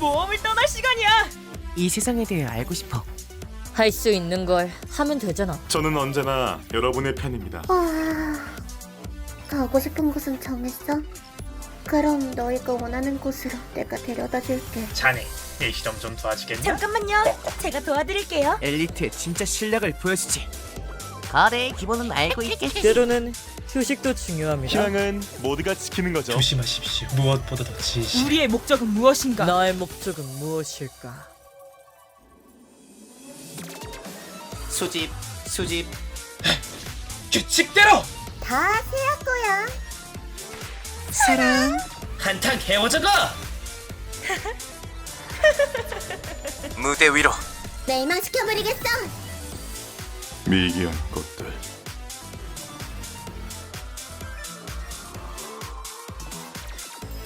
모험을 떠날 시간이야. 이 세상에 대해 알고 싶어. 할 수 있는 걸 하면 되잖아. 저는 언제나 여러분의 편입니다. 와, 가고 싶은 곳은 정했어? 그럼 너희가 원하는 곳으로 내가 데려다 줄게. 자네 내 실험 좀 도와주겠냐? 잠깐만요. 제가 도와드릴게요. 엘리트의 진짜 실력을 보여주지. 거래의 기본은 알고 있겠지. 때로는 휴식도 중요합니다. 희망은 모두가 지키는 거죠. 조심하십시오. 무엇보다도 진실. 우리의 목적은 무엇인가? 나의 목적은 무엇일까? 수집, 수집. 규칙대로 다 세야 거야. 사랑. 한탕 해오자가. 무대 위로. 멸망시켜버리겠어. 미개한 것들.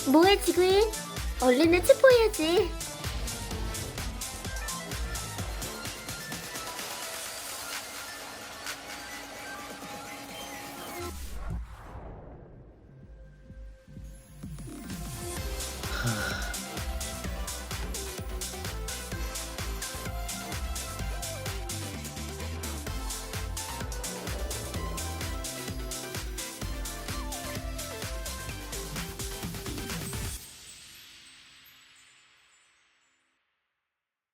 뭐해 지구인? 얼른 해 체포해야지.